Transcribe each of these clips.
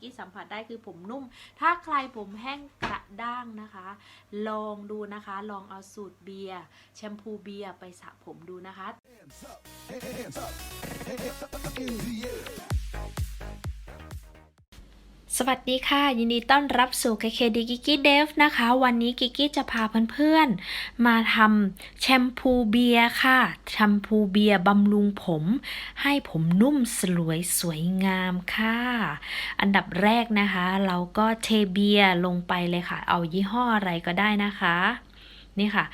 ที่สัมผัสได้คือผมนุ่ม ถ้าใครผมแห้งกระด้างนะคะ ลองดูนะคะ ลองเอาสูตรเบียร์แชมพูเบียร์ไปสระผมดูนะคะ สวัสดีค่ะ ยินดีต้อนรับสู่ KKD Kiki Dev นะคะ วันนี้กิกกี้จะพาเพื่อนๆ มาทำแชมพูเบียร์ค่ะแชมพูเบียร์บำรุงผม ให้ผมนุ่มสลวยสวยงามค่ะ อันดับแรกนะคะ เราก็เทเบียร์ลงไปเลยค่ะ เอายี่ห้ออะไรก็ได้นะคะ นี่ค่ะ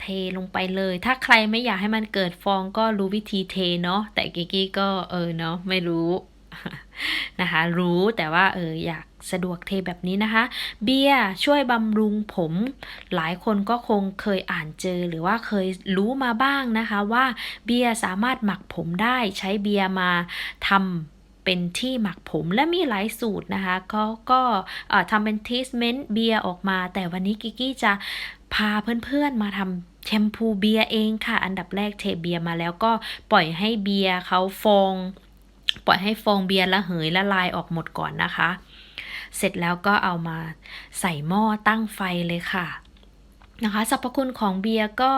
เทลงไปเลย ถ้าใครไม่อยากให้มันเกิดฟองก็รู้วิธีเทเนาะแต่กิกกี้ก็เออเนาะไม่รู้ นะคะ รู้แต่ว่าเอออยากสะดวกเทแบบนี้นะคะ เบียร์ช่วยบำรุงผม หลายคนก็คงเคยอ่านเจอหรือว่าเคยรู้มาบ้างนะคะว่าเบียร์สามารถหมักผมได้ใช้เบียร์มาทำเป็นที่หมักผมและมีหลายสูตรนะคะเขาก็ทำเป็นทีสเมนต์เบียร์ออกมา แต่วันนี้กิกกี้จะพาเพื่อนๆมาทำแชมพูเบียร์เองค่ะ อันดับแรกเทเบียร์มาแล้วก็ปล่อยให้เบียร์เขาฟอง ปล่อยให้ฟองเบียร์ละเหยละลายออกหมดก่อนนะคะ เสร็จแล้วก็เอามาใส่หม้อตั้งไฟเลยค่ะ นะคะสรรพคุณของเบียร์ก็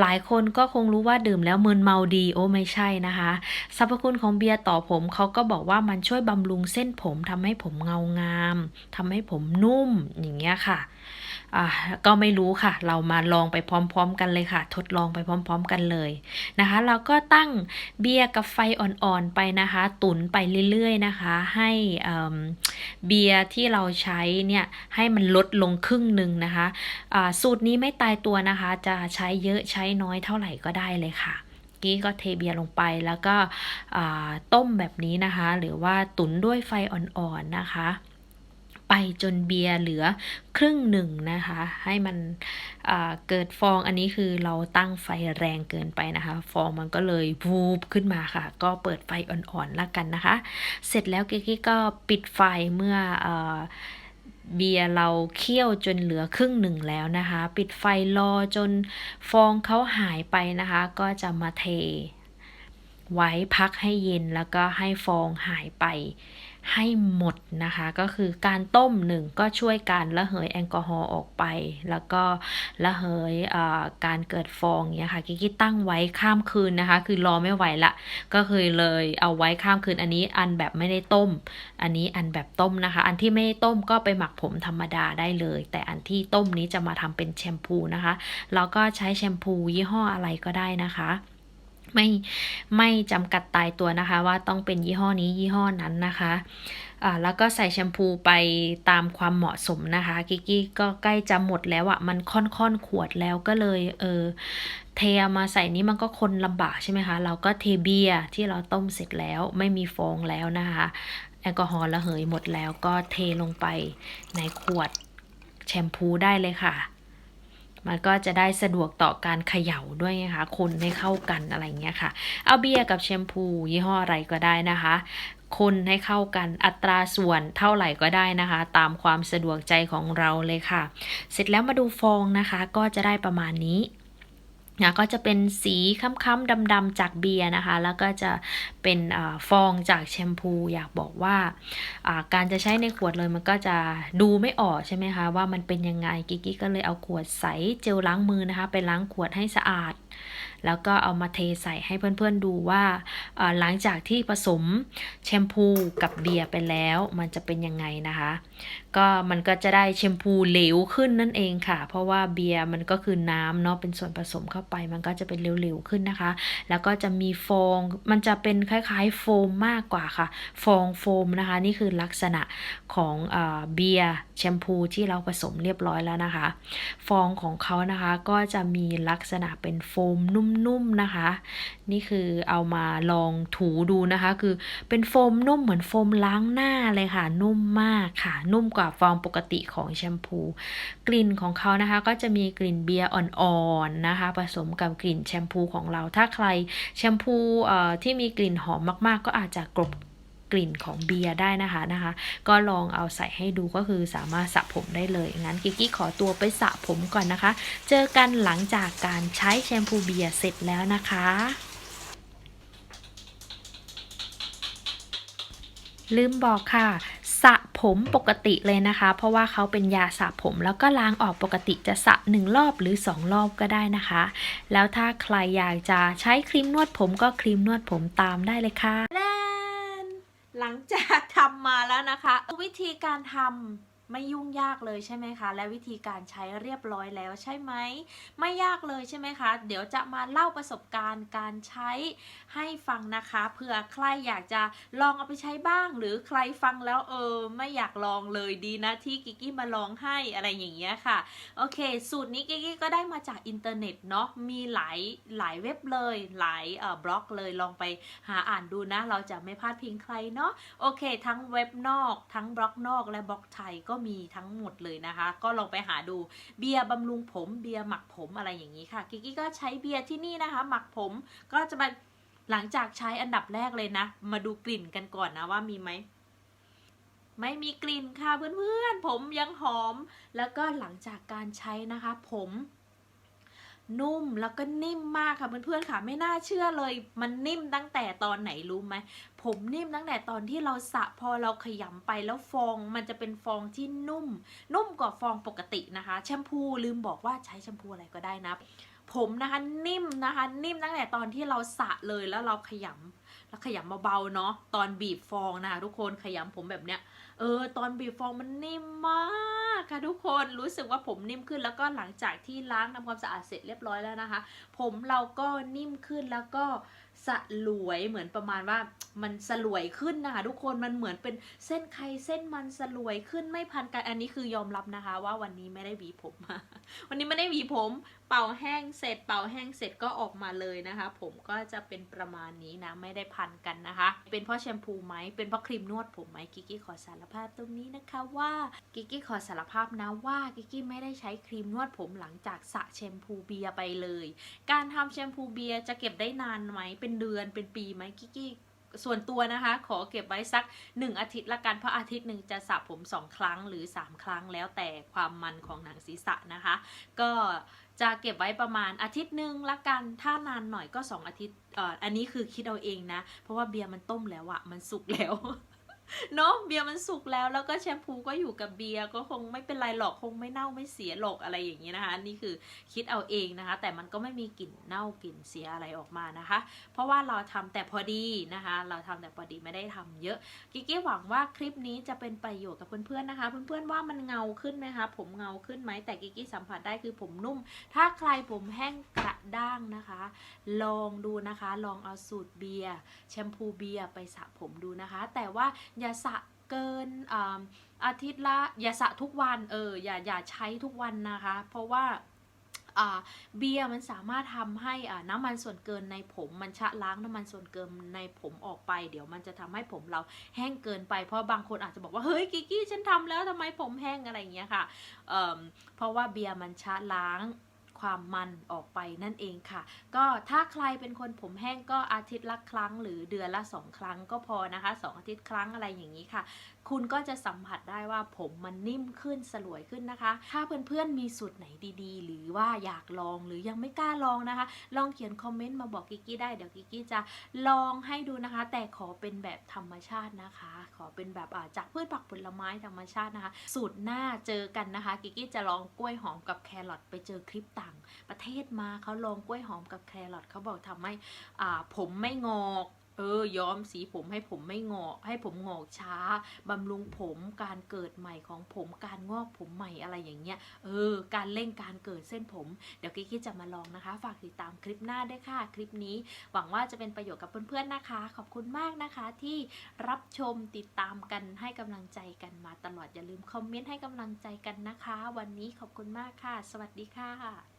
หลายคนก็คงรู้ว่าดื่มแล้วมึนเมาดีโอ้ไม่ใช่นะคะสรรพคุณของเบียร์ต่อผมเขาก็บอกว่ามันช่วยบำรุงเส้นผมทำให้ผมเงางามทำให้ผมนุ่มอย่างเงี้ยค่ะอ่าก็ไม่รู้ค่ะ เรามาลองไปพร้อม ๆ กันเลยค่ะ ทดลองไปพร้อม ๆ กันเลยนะคะ เราก็ตั้งเบียร์กับไฟอ่อนๆไปนะคะ ตุนไปเรื่อยๆนะคะ ให้เเบียร์ที่เราใช้เนี่ยให้มันลดลงครึ่งหนึ่งนะคะอ่าสูตรนี้ไม่ตายตัวนะคะ จะใช้เยอะใช้น้อยเท่าไหร่ก็ได้เลยค่ะกี้ก็เทเบียร์ลงไปแล้วก็ต้มแบบนี้นะคะ หรือว่าตุ๋นด้วยไฟอ่อนๆนะคะ ไปจนเบียร์เหลือครึ่งหนึ่งนะคะ ให้มันเกิดฟองอันนี้คือเราตั้งไฟแรงเกินไปนะคะ ฟองมันก็เลยวูบขึ้นมาค่ะ ก็เปิดไฟอ่อนๆแล้วกันนะคะ เสร็จแล้วกิ๊กก็ปิดไฟเมื่ออ เบียร์เราเคี่ยวจนเหลือครึ่งหนึ่งแล้วนะคะ ปิดไฟรอจนฟองเขาหายไปนะคะ ก็จะมาเท ไว้พักให้เย็นแล้วก็ให้ฟองหายไป ให้หมดนะคะ ก็คือการต้มหนึ่งก็ช่วยการระเหยแอลกอฮอล์ออกไป แล้วก็ระเหยเอ่อการเกิดฟองเนี้ยค่ะกิกกี้ตั้งไว้ข้ามคืนนะคะ คือรอไม่ไหวละ ก็คือเลยเอาไว้ข้ามคืนอันนี้อันแบบไม่ได้ต้ม อันนี้อันแบบต้มนะคะ อันที่ไม่ได้ต้มก็ไปหมักผมธรรมดาได้เลย แต่อันที่ต้มนี้จะมาทำเป็นแชมพูนะคะเราก็ใช้แชมพูยี่ห้ออะไรก็ได้นะคะ ไม่ไม่จำกัดตายตัวนะคะ ว่าต้องเป็นยี่ห้อนี้ยี่ห้อนั้นนะคะอ่าแล้วก็ใส่แชมพูไปตามความเหมาะสมนะคะกิกกี้ก็ใกล้จะหมดแล้วอะ่ะมันค่อนๆขวดแล้วก็เลยเออเทเอามาใส่นี้มันก็คนลำบากใช่ไหมคะ เราก็เทเบียร์ที่เราต้มเสร็จแล้วไม่มีฟองแล้วนะคะแอลกอฮอล์ระเหยหมดแล้วก็เทลงไปในขวดแชมพูได้เลยค่ะ มันก็จะได้สะดวกต่อการเขย่าด้วยนะคะ คนให้เข้ากันอะไรเงี้ยค่ะ เอาเบียร์กับแชมพู ยี่ห้ออะไรก็ได้นะคะ คนให้เข้ากันอัตราส่วนเท่าไหร่ก็ได้นะคะ ตามความสะดวกใจของเราเลยค่ะ เสร็จแล้วมาดูฟองนะคะ ก็จะได้ประมาณนี้ นะก็จะเป็นสีค้ำๆดำๆจากเบียร์นะคะ แล้วก็จะเป็นอฟองจากแชมพู อยากบอกว่าการจะใช้ในขวดเลยมันก็จะดูไม่ออกใช่ไหมคะ ว่ามันเป็นยังไงกิกิก็เลยเอาขวดใสเจลล้างมือนะคะ ไปล้างขวดให้สะอาด แล้วก็เอามาเทใส่ให้เพื่อนๆดูว่าหลังจากที่ผสมแชมพูกับเบียร์ไปแล้ว มันจะเป็นยังไงนะคะ ก็มันก็จะได้แชมพูเหลวขึ้นนั่นเองค่ะ เพราะว่าเบียร์มันก็คือน้ำเนาะเป็นส่วนผสมเข้าไป มันก็จะเป็นเหลวๆขึ้นนะคะ แล้วก็จะมีฟองมันจะเป็นคล้ายๆโฟมมากกว่าค่ะ ฟองโฟมนะคะ นี่คือลักษณะของเบียร์ แชมพูที่เราผสมเรียบร้อยแล้วนะคะ ฟองของเขานะคะก็จะมีลักษณะเป็นโฟมนุ่มๆนะคะ นี่คือเอามาลองถูดูนะคะ คือเป็นโฟมนุ่มเหมือนโฟมล้างหน้าเลยค่ะ นุ่มมากค่ะ นุ่มกว่าฟองปกติของแชมพู กลิ่นของเขานะคะก็จะมีกลิ่นเบียร์อ่อนๆนะคะ ผสมกับกลิ่นแชมพูของเราถ้าใครแชมพูที่มีกลิ่นหอมมากๆ ก็อาจจะกลบ กลิ่นของเบียร์ได้นะคะนะคะ ก็ลองเอาใส่ให้ดูก็คือสามารถสระผมได้เลย งั้นกิกกี้ขอตัวไปสระผมก่อนนะคะ เจอกันหลังจากการใช้แชมพูเบียร์เสร็จแล้วนะคะลืมบอกค่ะสระผมปกติเลยนะคะ เพราะว่าเขาเป็นยาสระผมแล้วก็ล้างออกปกติจะสระหนึ่งรอบหรือสองรอบก็ได้นะคะ แล้วถ้าใครอยากจะใช้ครีมนวดผมก็ครีมนวดผมตามได้เลยค่ะ หลังจากทำมาแล้วนะคะ วิธีการทำ ไม่ยุ่งยากเลยใช่ไหมคะ และวิธีการใช้เรียบร้อยแล้วใช่ไหม ไม่ยากเลยใช่ไหมคะ เดี๋ยวจะมาเล่าประสบการณ์การใช้ให้ฟังนะคะเผื่อใครอยากจะลองเอาไปใช้บ้าง หรือใครฟังแล้วเออไม่อยากลองเลยดีนะที่กิกกี้มาลองให้อะไรอย่างเงี้ยค่ะโอเค สูตรนี้กิกกี้ก็ได้มาจากอินเทอร์เน็ตเนาะมีหลายหลายเว็บเลย หลายเอ่อบล็อกเลยลองไปหาอ่านดูนะ เราจะไม่พลาดพิงใครเนาะโอเค ทั้งเว็บนอก ทั้งบล็อกนอกและบล็อกไทยก็มีทั้งหมดเลยนะคะ ก็ลองไปหาดูเบียร์บำรุงผมเบียร์หมักผมอะไรอย่างนี้ค่ะกิกกี้ก็ใช้เบียร์ที่นี่นะคะ หมักผมก็จะมาหลังจากใช้อันดับแรกเลยนะ มาดูกลิ่นกันก่อนนะว่ามีไหมไม่มีกลิ่นค่ะเพื่อนๆผมยังหอม แล้วก็หลังจากการใช้นะคะ ผม นุ่มแล้วก็นิ่มมากค่ะเพื่อนๆค่ะไม่น่าเชื่อเลย มันนิ่มตั้งแต่ตอนไหนรู้ไหมผมนิ่มตั้งแต่ตอนที่เราสระพอเราขยำไปแล้วฟอง มันจะเป็นฟองที่นุ่ม นุ่มกว่าฟองปกตินะคะ แชมพูลืมบอกว่าใช้แชมพูอะไรก็ได้นะ ผมนะคะนิ่มนะคะ นิ่มตั้งแต่ตอนที่เราสระเลยแล้วเราขยำแล้วขยำเบาๆเนาะตอนบีบฟองนะคะทุกคนขยำผมแบบเนี้ย เออตอนบีบฟองมันนิ่มมากค่ะทุกคนรู้สึกว่าผมนิ่มขึ้นแล้วก็หลังจากที่ล้างทำความสะอาดเสร็จเรียบร้อยแล้วนะคะ ผมเราก็นิ่มขึ้นแล้วก็สลวยเหมือนประมาณว่ามันสลวยขึ้นนะคะทุกคนมันเหมือนเป็นเส้นใครเส้นมันสลวยขึ้นไม่พันกันอันนี้คือยอมรับนะคะ ว่าวันนี้ไม่ได้หวีผมมาวันนี้ไม่ได้หวีผม เป่าแห้งเสร็จ เป่าแห้งเสร็จก็ออกมาเลยนะคะ ผมก็จะเป็นประมาณนี้นะไม่ได้พันกันนะคะ เป็นเพราะแชมพูไหมเป็นเพราะครีมนวดผมไหมกิกกี้ขอสารภาพตรงนี้นะคะว่ากิกกี้ขอสารภาพนะว่ากิกกี้ไม่ได้ใช้ครีมนวดผมหลังจากสระแชมพูเบียไปเลย การทำแชมพูเบียจะเก็บได้นานไหมเป็นเดือนเป็นปีไหมกิกกี้ส่วนตัวนะคะ ขอเก็บไว้สัก 1 อาทิตย์ละกันเพราะอาทิตย์หนึ่งจะสระผม 2 ครั้งหรือ 3 ครั้งแล้วแต่ความมันของหนังศีรษะนะคะ ก็จะเก็บไว้ประมาณอาทิตย์หนึ่งละกันถ้านานหน่อยก็ 2 อาทิตย์อ,อ,อันนี้คือคิดเอาเองนะ เพราะว่าเบียร์มันต้มแล้วอะมันสุกแล้ว เนาะเบียร์มันสุกแล้วแล้วก็แชมพูก็อยู่กับเบียร์ก็คงไม่เป็นไรหรอกคงไม่เน่าไม่เสียหรอกอะไรอย่างนี้นะคะอันนี่คือคิดเอาเองนะคะ แต่มันก็ไม่มีกลิ่นเน่ากลิ่นเสียอะไรออกมานะคะ เพราะว่าเราทำแต่พอดีนะคะ เราทำแต่พอดีไม่ได้ทำเยอะกิกิหวังว่าคลิปนี้จะเป็นประโยชน์กับเพื่อนๆนะคะ เพื่อนๆว่ามันเงาขึ้นไหมคะผมเงาขึ้นไหมแต่กิกิสัมผัสได้คือผมนุ่ม ถ้าใครผมแห้งกระด้างนะคะ ลองดูนะคะ ลองเอาสูตรเบียร์แชมพูเบียร์ไปสระผมดูนะคะ แต่ว่าอย่าสะเกินอาอาทิตย์ละอย่าสะทุกวันเอออย่าอย่าใช้ทุกวันนะคะ เพราะว่าเบียร์มันสามารถทำให้น้ำมันส่วนเกินในผมมันชะล้างน้ำมันส่วนเกินในผมออกไป เดี๋ยวมันจะทำให้ผมเราแห้งเกินไป เพราะบางคนอาจจะบอกว่าเฮ้ยกิกกี้ฉันทำแล้วทำไมผมแห้งอะไรอย่างเงี้ยค่ะเเพราะว่าเบียร์มันชะล้าง ความมันออกไปนั่นเองค่ะ ก็ถ้าใครเป็นคนผมแห้งก็อาทิตย์ละครั้ง หรือเดือนละสองครั้งก็พอนะคะสองอาทิตย์ครั้งอะไรอย่างนี้ค่ะ คุณก็จะสัมผัสได้ว่าผมมันนิ่มขึ้นสลวยขึ้นนะคะ ถ้าเพื่อนๆมีสูตรไหนดีๆ หรือว่าอยากลองหรือยังไม่กล้าลองนะคะ ลองเขียนคอมเมนต์มาบอกกิกกี้ได้เดี๋ยวกิกกี้จะลองให้ดูนะคะ แต่ขอเป็นแบบธรรมชาตินะคะ ขอเป็นแบบาจากพืชผักผลไม้ธรรมชาตินะคะ สูตรหน้าเจอกันนะคะ กิกกี้จะลองกล้วยหอมกับแครอทไปเจอคลิปต่าง ประเทศมาเขาลองกล้วยหอมกับแครอทเขาบอกทำให้ผมไม่งอก เออย้อมสีผมให้ผมไม่งอกให้ผมงอกช้าบำรุงผมการเกิดใหม่ของผมการงอกผมใหม่อะไรอย่างเงี้ยเออ การเร่งการเกิดเส้นผม เดี๋ยวกิ๊กจะมาลองนะคะ ฝากติดตามคลิปหน้าด้วยค่ะ คลิปนี้ หวังว่าจะเป็นประโยชน์กับเพื่อนๆนะคะ ขอบคุณมากนะคะ ที่รับชมติดตามกันให้กำลังใจกันมาตลอดอย่าลืมคอมเมนต์ให้กำลังใจกันนะคะ วันนี้ขอบคุณมากค่ะ สวัสดีค่ะ